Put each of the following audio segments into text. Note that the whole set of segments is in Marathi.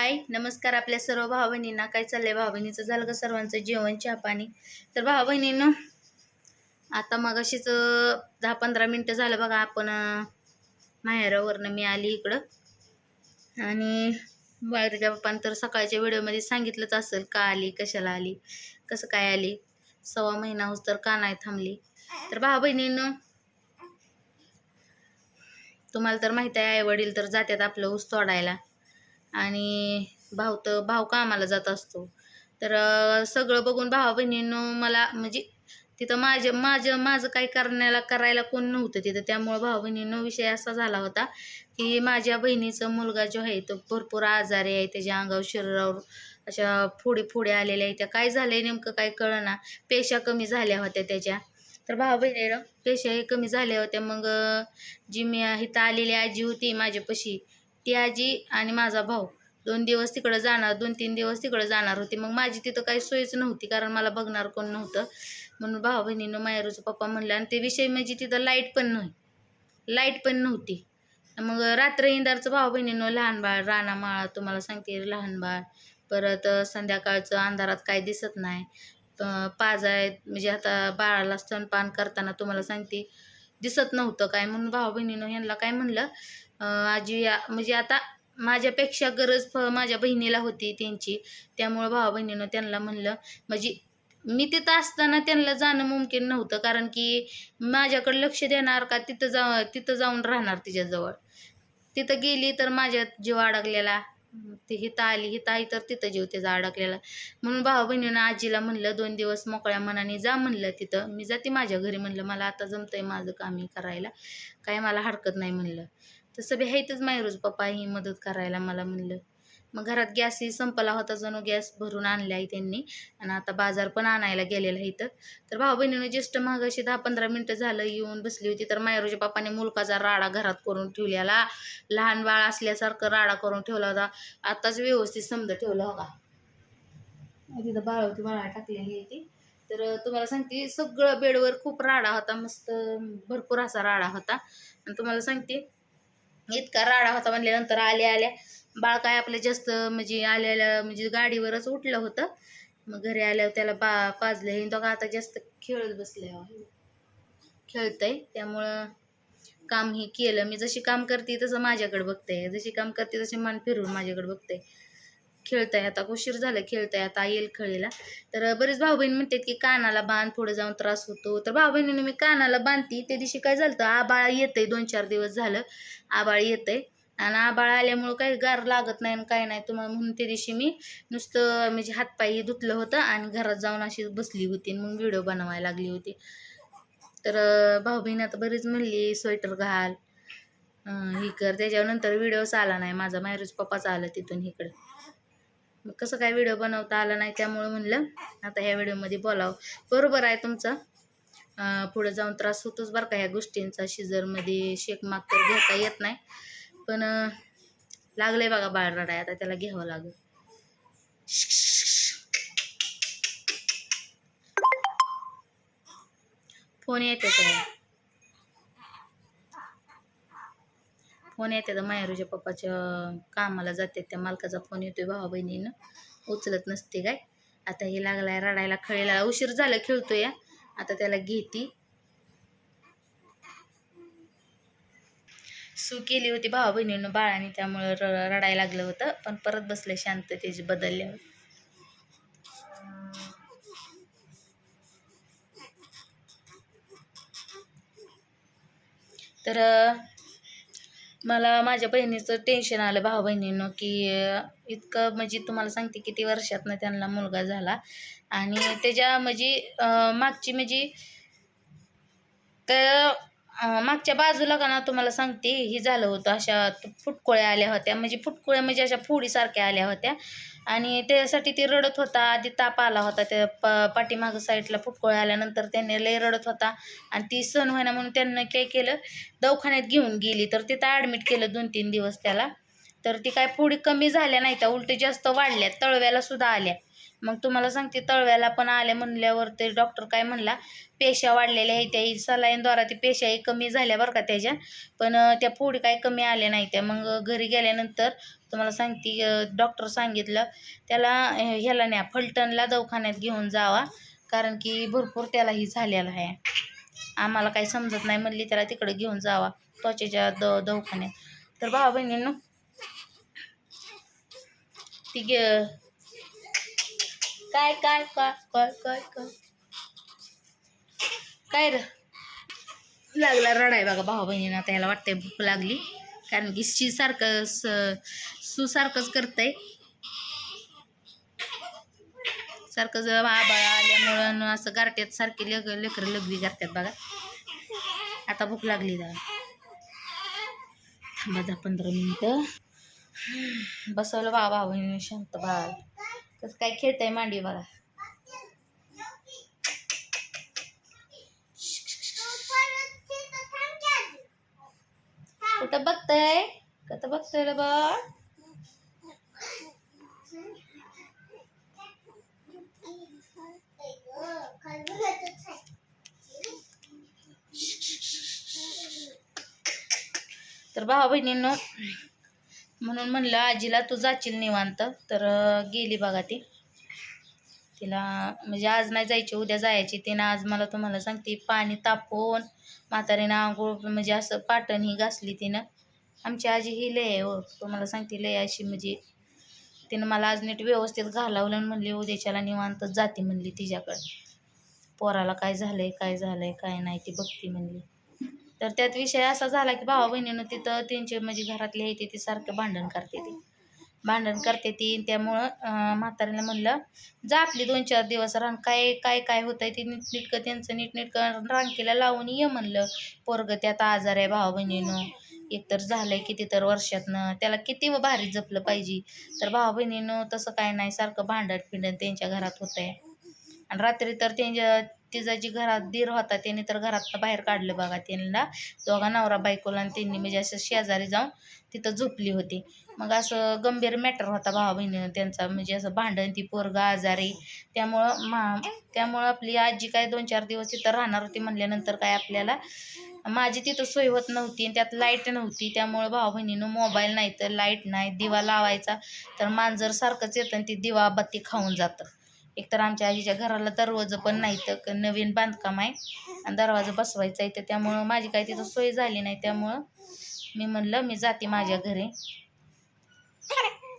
हाय नमस्कार आपल्या सर्व भाव बहिणींना काय चाललंय भाव बहिणीचं झालं का सर्वांचं जेवण चहा पाणी? तर भाऊ बहिणीनं आता मगाशीच दहा पंधरा मिनटं झालं बघा आपण माहेरावरनं मी आली इकडं. आणि बाहेरच्या बाप्पानं तर सकाळच्या व्हिडिओमध्ये सांगितलंच असेल का आली कशाला आली कसं काय आली? सव्वा महिना होस तर का नाही थांबली? तर भाव बहिणीनं तुम्हाला तर माहिती आहे आई वडील तर जातात आपलं ऊस तोडायला. आणि भाऊ तर भाऊ कामाला जात असतो? तर सगळं बघून भावा बहिणीनं मला म्हणजे तिथं माझ्या माझं माझं काही करण्याला करायला कोण नव्हतं तिथं. त्यामुळं भाऊ बहिणीनं विषय असा झाला होता की माझ्या बहिणीचा मुलगा जो आहे तो भरपूर आजारी आहे. त्याच्या अंगावर शरीरावर अशा फोडी फोडी आलेल्या आहेत. त्या काय झालं आहे नेमकं काय कळना? पेशा कमी झाल्या होत्या त्याच्या. तर भाऊ बहिणीनं पेशा हे कमी झाल्या होत्या. मग जी मी इथं आलेली आजी होती माझ्यापाशी ती आजी आणि माझा भाऊ. दोन दिवस तिकडं जाणार दोन तीन दिवस तिकडं जाणार होती. मग माझी तिथं काही सोयच नव्हती कारण मला बघणार कोण नव्हतं. म्हणून भाऊ बहिणीनं मायरूचं पप्पा म्हणलं आणि ते विषय म्हणजे तिथं लाइट पण नाही. लाइट पण नव्हती. मग रात्र इंदारचं भाऊ बहिणीनं लहान बाळ राणा माळा तुम्हाला सांगते लहान बाळ. परत संध्याकाळचं अंधारात काय दिसत नाही. पाज आहेत म्हणजे आता बाळाला स्तनपान करताना तुम्हाला सांगते दिसत नव्हतं काय. म्हणून भाऊ बहिणीनं ह्यांना काय म्हणलं आजी म्हणजे आता माझ्यापेक्षा गरज फ माझ्या बहिणीला होती त्यांची. त्यामुळं भावा बहिणीनं त्यांना म्हणलं म्हणजे मी तिथं असताना त्यांना जाणं मुमकिन नव्हतं कारण की माझ्याकडे लक्ष देणार का तिथं जा तिथं जाऊन राहणार तिच्याजवळ. तिथं गेली तर माझ्या जीव अडकलेला. ते हिता आली हिता आई तर तिथं जीव त्याचा अडकलेला. म्हणून भाऊ बहिणीनं आजीला म्हणलं दोन दिवस मोकळ्या मनाने जा म्हणलं तिथं. मी जाते माझ्या घरी म्हणलं. मला आता जमतंय माझं काम करायला. काय मला हरकत नाही म्हणलं. तसं बी आहेतच मायरूज पप्पा ही मदत करायला मला म्हणलं. मग घरात गॅसही संपला होता जणू गॅस भरून आणला आहे त्यांनी. आणि आता बाजार पण आणायला गेलेला आहे इथं. तर भाऊ बहिणीनं ज्येष्ठ अशी दहा पंधरा मिनटं झालं येऊन बसली होती. तर मायरूच्या पप्पाने मुलकाचा राडा घरात करून ठेवलेला. लहान बाळ असल्यासारखं राडा करून ठेवला होता. आताच व्यवस्थित समजा ठेवला होता. तिथं बाळ होती बाळा टाकलेली आहे ती. तर तुम्हाला सांगते सगळं बेडवर खूप राडा होता. मस्त भरपूर असा राडा होता. आणि तुम्हाला सांगते इतका राडा होता म्हणल्यानंतर आल्या आल्या बाळ काय आपलं जास्त म्हणजे आल्याला म्हणजे गाडीवरच उठलं होतं. मग घरी आल्यावर त्याला बा पाजलं हे. तो का आता जास्त खेळत बसले हो. खेळतंय. त्यामुळं काम हे केलं. मी जशी काम करते तसं माझ्याकडे बघते जशी काम करते तशी मान फिरून माझ्याकडे बघते खेळताय आता उशीर झालं खेळताय आता येईल खळीला तर बरेच भाऊ बहीण म्हणतात की कानाला बांध पुढे जाऊन त्रास होतो. तर भाऊ बहिणीने मी कानाला बांधती. त्या दिवशी काय झालं आबाळ येतंय दोन चार दिवस झालं आबाळ येतंय. आणि आबाळ आल्यामुळं काही गार लागत नाही आणि काय नाही. तुम्हाला म्हणून त्या दिवशी मी नुसतं म्हणजे हातपायही धुतलं होतं आणि घरात जाऊन अशी बसली होती मग व्हिडिओ बनवायला लागली होती. तर भाऊ बहीण आता बरीच म्हणली स्वेटर घाल ही कर. त्याच्यानंतर व्हिडिओच आला नाही. माझा मायरूज पप्पाच आला तिथून इकडं. कसं काय व्हिडिओ बनवता आला नाही त्यामुळं म्हणलं आता ह्या व्हिडिओमध्ये बोलावं. बरोबर आहे तुमचं. पुढे जाऊन त्रास होतोच बरं का ह्या गोष्टींचा. शिजरमध्ये शेक माग तर घेता येत नाही. पण लागलं लागलंय बघा बाळ रडाय. आता त्याला घ्यावं लागेल. फोन येते तर फोन येते तर मायरूच्या पप्पाच्या कामाला जाते त्या मालकाचा फोन येतोय भावा बहिणीनं. उचलत नसते काय. आता हे लागलाय रडायला खळीला उशीर झाला खेळतोय. आता त्याला घेती. सू केली होती भावा बहिणीनं बाळाने त्यामुळं र रडायला लागलं होतं. पण परत बसले शांत त्याची बदलल्यावर. तर मला माझ्या बहिणीचं टेन्शन आलं भाऊ बहिणीनं की इतकं म्हणजे तुम्हाला सांगते किती वर्षातनं त्यांना मुलगा झाला. आणि त्याच्या म्हणजे मागची म्हणजे तर मागच्या बाजूला का ना तुम्हाला सांगते ही झालं होतं अशा फुटकोळ्या आल्या होत्या म्हणजे फुटकोळ्या म्हणजे अशा फोडीसारख्या आल्या होत्या. आणि त्यासाठी ती रडत होता आधी ताप आला होता त्या प पाठीमागं साईडला फुटकोळ्या आल्यानंतर त्याने लय रडत होता. आणि ती सण होईना म्हणून त्यांना काय केलं दवाखान्यात घेऊन गेली तर तिथं ॲडमिट केलं दोन तीन दिवस त्याला. तर ती काय पुढी कमी झाल्या नाही त्या उलटी जास्त वाढल्या तळव्याला सुद्धा आल्या. मग तुम्हाला सांगते तळव्याला पण आल्या म्हणल्यावर ते डॉक्टर काय म्हणला पेशा वाढलेल्या आहेत त्याही सलाईनद्वारा ती पेशाही कमी झाल्या बरं का त्याच्या. पण त्या फोडी काय कमी आल्या नाही त्या. मग घरी गेल्यानंतर तुम्हाला सांगते डॉक्टर सांगितलं त्याला ह्याला न्या फलटणला दवाखान्यात घेऊन जावा कारण की भरपूर त्यालाही झालेला आहे. आम्हाला काही समजत नाही म्हणली त्याला तिकडे घेऊन जावा त्वचेच्या द दवाखान्यात. तर भावा बहिणींनो ती गे काय काय काय काय काय काय? काय र? लागला रडाय बघा भाऊ बहिणीनं. आता ह्याला वाटतंय भूक लागली. कारण की शी सारखं स सुसारखंच करतंय. सारखं जर आबाळ आल्यामुळं असं गारट्यात सारखी लेक लेकरं लगवी करतात बघा. आता भूक लागली जरा. थांबा दहा पंधरा मिनिटं. बसवलं बा भाऊ बहिणी शांत बाळ. कसं काय खेळतंय मांडी बघा. कुठं बघतंय? कत बघतोय रे बाळ? तर भावा बहिणींनो म्हणून म्हणलं आजीला तू जाशील निवांत. तर गेली बघा ती. तिला म्हणजे आज नाही जायची उद्या जायची. तिनं आज मला तुम्हाला सांगते पाणी तापवून म्हातारीनं आंघोळ म्हणजे असं पाटण ही घासली तिनं. आमची आजी ही लय आहे हो. तुम्हाला सांगते लय अशी म्हणजे तिनं मला आज नीट व्यवस्थित घालावलं आणि म्हणली उद्याच्याला निवांत जाते म्हणली तिच्याकडं. पोराला काय झालंय काय झालंय काय नाही ती बघती म्हणली. तर त्यात विषय असा झाला की भावा बहिणीनं तिथं त्यांचे म्हणजे घरातले आहे ते ते सारखं भांडण करते ती. भांडण करते ती त्यामुळं म्हाताऱ्याला म्हणलं जा आपली दोन चार दिवस रान काय काय काय होतंय ते नीटनीटकं त्यांचं नीटनीटकं रांकीला लावून ये म्हणलं. पोरगं त्यात आजार आहे भावा बहिणीनं. एकतर झालंय किती तर वर्षातनं. त्याला किती भारी जपलं पाहिजे. तर भावा बहिणीनं तसं काय नाही सारखं भांडण पिंडण त्यांच्या घरात होतंय. आणि रात्री तर त्यांच्या तिचा जी घरात दीर होता त्यांनी तर घरातनं बाहेर काढलं बघा त्यांना. दोघा नवरा बायकोला आणि त्यांनी म्हणजे असं शेजारी जाऊन तिथं झोपली होती. मग असं गंभीर मॅटर होता भावा बहिणीनं त्यांचा म्हणजे असं भांडण ती पोरगा आजारी. त्यामुळं मा त्यामुळं आपली आजी काय दोन चार दिवस तिथं राहणार होती म्हणल्यानंतर काय आपल्याला माझी तिथं सोय होत नव्हती आणि त्यात लाइट नव्हती. त्यामुळं भावा बहिणीनं मोबाईल नाही तर लाइट नाही दिवा लावायचा. तर मांजर सारखंच येतं आणि ती दिवा बत्ती खाऊन जातं. एकतर आमच्या आजीच्या घराला दरवाजं पण नाही तर नवीन बांधकाम आहे. आणि दरवाजा बसवायचा आहे तर त्यामुळं माझी काही तिथं सोय झाली नाही. त्यामुळं मी म्हणलं मी जाते माझ्या घरी.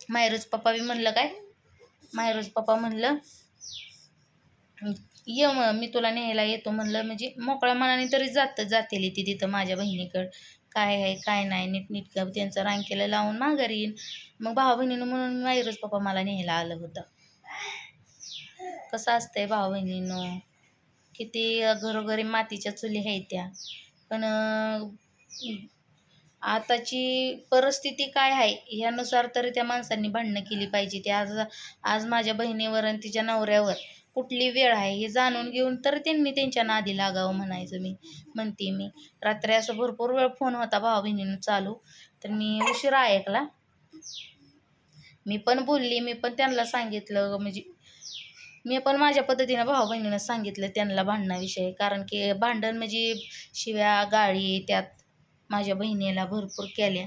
मायरूज पप्पा बी म्हणलं काय? मायरोज पप्पा म्हणलं ये मग मी तुला न्यायला येतो म्हणलं. म्हणजे मोकळ्या मनाने तरी जात जातेली ती तिथं माझ्या बहिणीकडं. काय आहे काय नाही नीटनीटकं त्यांचं रांकेला लावून माघार येईन. मग भाऊ बहिणीनं म्हणून मायरोज पप्पा मला न्यायला आलं होतं. कसं असतंय भाऊ बहिणीनो किती घरोघरी मातीच्या चुली आहेत त्या. पण आताची परिस्थिती काय आहे? ह्यानुसार तरी त्या माणसांनी भांडणं केली पाहिजे. ते आज आज माझ्या बहिणीवर आणि तिच्या नवऱ्यावर कुठली वेळ आहे हे जाणून घेऊन तर त्यांनी त्यांच्या नादी लागावं म्हणायचं मी म्हणते मी. रात्री असं भरपूर वेळ फोन होता भावा बहिणीनं चालू. तर मी उशिरा ऐकला. मी पण बोलली मी पण त्यांना सांगितलं म्हणजे मी पण माझ्या पद्धतीनं भाऊ बहिणीनं सांगितलं त्यांना भांडणाविषयी. कारण की भांडण म्हणजे शिव्या गाळी त्यात माझ्या बहिणीला भरपूर केल्या.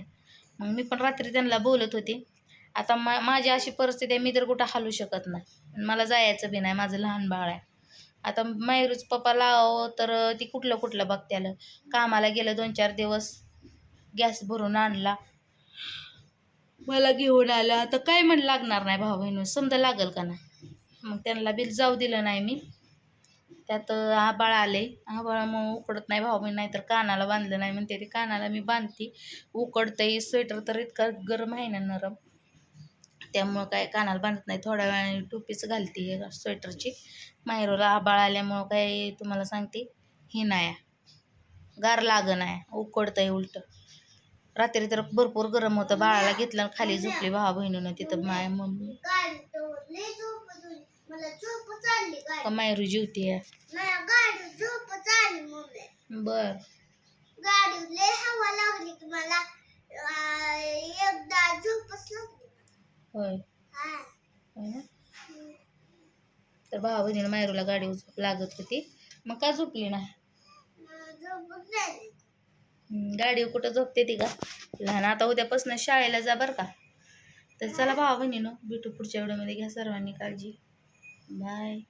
मग मी पण रात्री त्यांना बोलत होते. आता मा माझी अशी परिस्थिती आहे मी तर कुठं हलू शकत नाही. आणि मला जायचं बी नाही माझं लहान बाळ आहे. आता मायरूच पप्पा लाव तर ती कुठलं कुठलं बघत्यालं कामाला गेलं दोन चार दिवस गॅस भरून आणला. मला घेऊन आला. आता काय म्हण लागणार नाही भाऊ बहिणी समजा लागल का नाही? मग त्यांना बिल जाऊ दिलं नाही मी. त्यात आबाळ आले. आबाळ मग उकडत नाही भाऊ मी नाही तर कानाला बांधलं नाही म्हणते. ते कानाला मी बांधते. उकडतंही स्वेटर तर इतका गरम आहे ना नरम. त्यामुळं काय कानाला बांधत नाही. थोड्या वेळाने टोपीच घालते स्वेटरची मायरोला आबाळ आल्यामुळं काय तुम्हाला सांगते? हे नाही आहे. गार लागण आहे. उकडतंय उलटं. रात्री तर भरपूर गरम होतं. बाळाला घेतलं खाली झोपली भावा बहिणीनं. तिथं माय मम्मी. का मायरू जीवती? बर. होय. होय ना? तर भावा बहिणीनं मायरूला गाडी झोप लागत होती. मग का झोपली नाही? हम्म, गाडीवर कुठं झोपते ती का? लहान आता उद्यापासून शाळेला जा बरं का. तर चला भावा बहिणीनो भेटू पुढच्या व्हिडिओमध्ये. घ्या सर्वांनी काळजी. Bye.